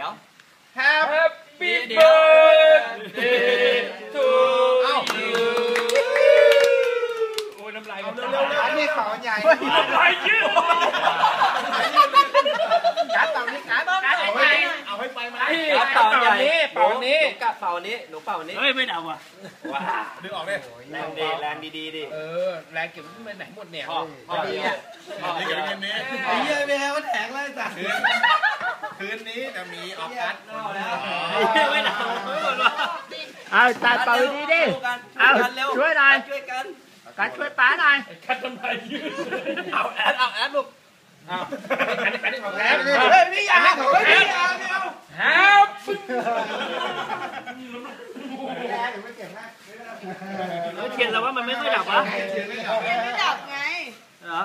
ดี๋ยว Happy birthday to you โอ้ยน้ำลายมันเร็วๆอันนี้ของใหญ่น้ำลายยืดการ์ดเต่านี้การ์ดการ์ดเอาให้เอาให้ไปมาครับเป่าใหญ่นี้เป่านี้หกะเป่านี้หนูเป่านี้เฮ้ยไม่ดับว่ะว้าดึงออกเลยแรงดีแรงดีๆดิเออแรงเก็บมันไปไหนหมดเนี่ยพ่อพ่อดีเนี่ยอะนี่กับเงินนี้ไอ้เหี้ยแม่มันแทงเลยจ้ะคืนคืนนี้ จะมีออกการ์ดไม่ดับไม่หมดวะเอาตัดเป่าดีดิเอาช่วยหน่อยช่วยกันการช่วยป้าหน่อยคัดน้ำลายยืดเอาแอดเอาแอดลูกอันนี้อันนี้ของแท้เฮ้ยนี่ยาของเฮ้ยนี่ยาไม่เอาแฮปปี้แกหรือไม่เก่งนะเทียนเราว่ามันไม่ค่อยดับวะเก่งไม่เอาไม่ดับไงเหรอ